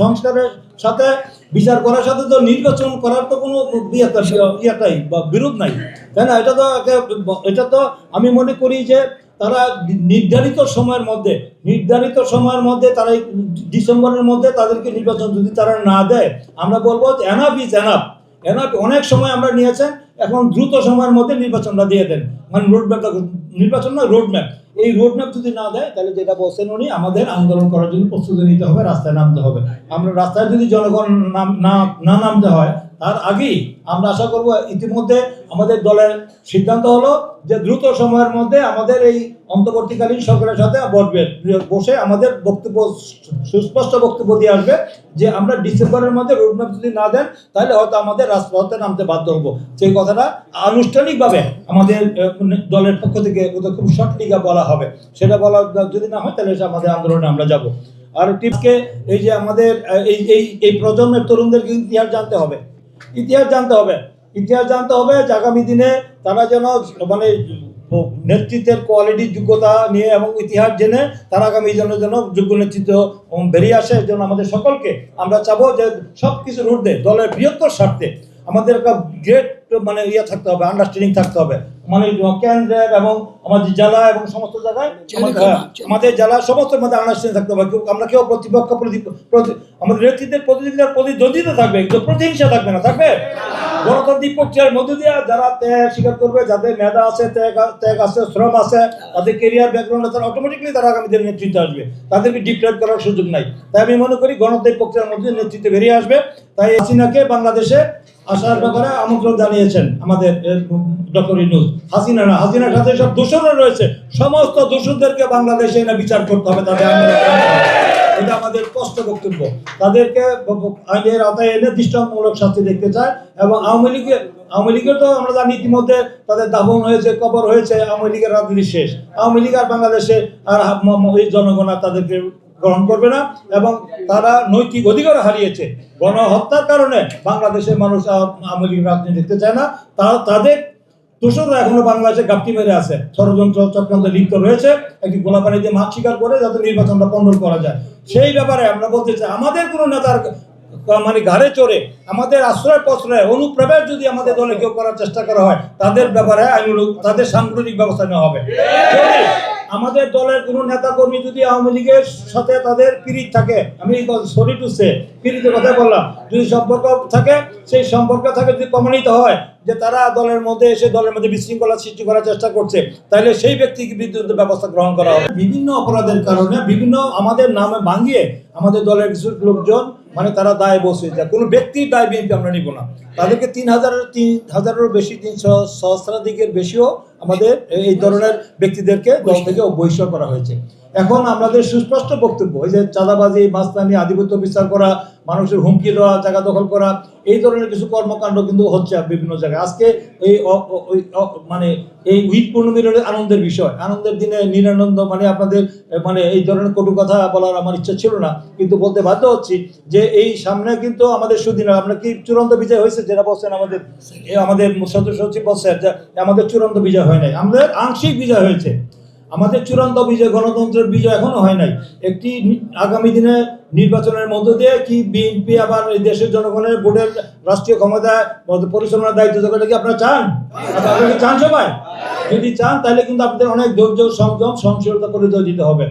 সংস্কারের সাথে, বিচার করার সাথে তো নির্বাচন করার তো কোনো ইয়েটা ইয়েটাই বা বিরোধ নাই। তাই না? এটা তো এটা তো আমি মনে করি যে তারা নির্ধারিত সময়ের মধ্যে, নির্ধারিত সময়ের মধ্যে তারা ডিসেম্বরের মধ্যে তাদেরকে নির্বাচন যদি তারা না দেয়, আমরা বলব যে এনাফ ইজ এনাফ এনাফ অনেক সময় আমরা নিয়েছেন, এখন দ্রুত সময়ের মধ্যে নির্বাচনটা দিয়ে দেন। মানে রোড ম্যাপটা নির্বাচন না রোড ম্যাপ এই রোড ম্যাপ যদি না দেয়, তাহলে যেটা বলছেন উনি, আমাদের আন্দোলন করার জন্য প্রস্তুতি নিতে হবে, রাস্তায় নামতে হবে। আমরা রাস্তায় যদি জনগণ না না নামতে হয় তার আগেই আমরা আশা করব ইতিমধ্যে আমাদের দলের সিদ্ধান্ত হলো যে দ্রুত সময়ের মধ্যে আমাদের এই অন্তর্বর্তীকালীন সরকারের সাথে বসবে বসে আমাদের বক্তব্য, সুস্পষ্ট বক্তব্য দিয়ে আসবে যে আমরা ডিসেম্বরের মধ্যে রোডম্যাপ যদি না দেন, তাহলে হয়তো আমাদের রাজপথে নামতে বাধ্য হব। সেই কথাটা আনুষ্ঠানিকভাবে আমাদের দলের পক্ষ থেকে খুব শর্টলিগা বলা হবে। সেটা বলা যদি না হয়, তাহলে আমাদের আন্দোলনে আমরা যাব। আর টিপকে এই যে আমাদের এই এই প্রজন্মের তরুণদেরকে ইতিহাস জানতে হবে। ইতিহাস জানতে হবে। ইতিহাস জানতে হবে যে আগামী দিনে তারা যেন মানে নেতৃত্বের কোয়ালিটির যোগ্যতা নিয়ে এবং ইতিহাস জেনে তারা আগামী জন্য যেন যোগ্য নেতৃত্ব বেরিয়ে আসে জন্য আমাদের সকলকে আমরা চাবো যে সব কিছুর ঊর্ধ্বে দলের বৃহত্তর স্বার্থে। আমাদের একটা গ্রেট মানে ইয়ে থাকতে হবে আন্ডারস্ট্যান্ডিং থাকতে হবে। মানে কেন্দ্রের এবং আমাদের জেলা এবং সমস্ত জায়গায় আমাদের- হ্যাঁ, জেলা। সমস্ত মধ্যে আন্ডারস্ট্যান্ডিং থাকতে হবে। কেউ- আমরা কেউ প্রতিপক্ষ প্রতি- প্রতি- আমাদের নেতৃত্বের প্রতিনিধিদের প্রতিদ্বন্দ্বিতা থাকবে কিন্তু প্রতিহিংসা থাকবে না থাকবে? গণতান্ত্রিক প্রক্রিয়ার মধ্য দিয়ে যারা ত্যাগ স্বীকার করবে যাদের মেধা আছে ত্যাগ ত্যাগ আছে শ্রম আছে তাদের কেরিয়ার ব্যাকগ্রাউন্ড আছে অটোমেটিকলি তারা আগামী দিনে নেতৃত্বে আসবে। তাদেরকে ডিক্লেয়ার করার সুযোগ নাই। তাই আমি মনে করি গণতান্ত্রিক প্রক্রিয়ার মধ্যে নেতৃত্বে বেরিয়ে আসবে। তাই হাসিনাকে বাংলাদেশে আসার ব্যাপারে আমন্ত্রণ জানিয়েছেন আমাদের ডক্টর ইনুজ হাসিনা না হাসিনার সাথে সব দোষরও রয়েছে। সমস্ত দূষণদেরকে বাংলাদেশে এনে বিচার করতে হবে, তাদের এটা আমাদের স্পষ্ট বক্তব্য। তাদেরকে আইনের আওতায় এনে দৃষ্টান্তমূলক শাস্তি দেখতে চায় এবং আওয়ামী লীগের আওয়ামী লীগের তো আমরা জানি ইতিমধ্যে তাদের দাফন হয়েছে, কবর হয়েছে, আওয়ামী লীগের রাজনীতি শেষ। আওয়ামী লীগ আর বাংলাদেশে আর জনগণ তাদেরকে গ্রহণ করবে না এবং তারা নৈতিক অধিকার হারিয়েছে। গণহত্যার কারণে বাংলাদেশের মানুষ আওয়ামী লীগ রাজনীতি দেখতে চায় না। তা তাদের দোষররা এখনও বাংলাদেশে গাপটি মেরে আছে। ষড়যন্ত্র চক্রান্তে লিপ্ত রয়েছে। একটি গোলাপানি দিয়ে মাছ শিকার করে যাতে নির্বাচনটা পণ্ডল করা যায়। সেই ব্যাপারে আমরা বলতে চাই, আমাদের কোনো নেতার মানে ঘাড়ে চড়ে, আমাদের আশ্রয় প্রশ্রয় অনুপ্রবেশ যদি আমাদের দলে কেউ করার চেষ্টা করা হয়, তাদের ব্যাপারে আইনমূলক তাদের সাংগঠনিক ব্যবস্থা নেওয়া হবে। আমাদের দলের কোন নেতা কর্মী যদি আওয়ামী লীগের সাথে তাদের পিরিত থাকে, আমি সরি টু সে পিরিতের কথা বললাম, যদি সম্পর্ক থাকে, সেই সম্পর্ক থাকে যদি প্রমাণিত হয় যে তারা দলের মধ্যে এসে দলের মধ্যে বিশৃঙ্খলা সৃষ্টি করার চেষ্টা করছে তাহলে সেই ব্যক্তিকে বিরুদ্ধে ব্যবস্থা গ্রহণ করা হবে। বিভিন্ন অপরাধের কারণে বিভিন্ন আমাদের নামে ভাঙিয়ে আমাদের দলের কিছু লোকজন মানে তারা দায় বসে যায়। কোনো ব্যক্তির দায় বিএনপি আমরা নিব না। তাদেরকে তিন হাজারের তিন হাজারেরও বেশি, তিনশো সহস্রাধিকের বেশিও আমাদের এই ধরনের ব্যক্তিদেরকে দল থেকে বহিষ্কার করা হয়েছে। এখন আমাদের সুস্পষ্ট বক্তব্য, এই যে চাঁদাবাজি মাস্তানি আধিপত্য বিস্তার করা, মানুষের হুমকি দেওয়া, জায়গা দখল করা, এই ধরনের কিছু কর্মকাণ্ড কিন্তু হচ্ছে বিভিন্ন জায়গায়। আজকে এই মানে এই উইথ পূর্ণমীর আনন্দের বিষয়, আনন্দের দিনে নিরানন্দ মানে আপনাদের মানে এই ধরনের কটু কথা বলার আমার ইচ্ছা ছিল না, কিন্তু বলতে বাধ্য হচ্ছি যে এই সামনে কিন্তু আমাদের সুদিন আমরা কি চূড়ান্ত বিজয় হয়েছে? যেটা বলছেন আমাদের আমাদের সদস্য সচিব বলছেন যে আমাদের চূড়ান্ত বিজয় হয় নাই। আমাদের আংশিক বিজয় হয়েছে। আমাদের চূড়ান্ত বিজয়, গণতন্ত্রের বিজয় এখনও হয় নাই। একটি আগামী দিনে নির্বাচনের মধ্য দিয়ে কি বিএনপি আবার এই দেশের জনগণের ভোটের রাষ্ট্রীয় ক্ষমতায় পরিচালনার দায়িত্ব দেওয়াটা কি আপনারা চান? আপনারা চান সবাই? যদি চান, তাহলে কিন্তু আপনাদের অনেক ধৈর্য, সংযম সহনশীলতা করে দিতে হবে।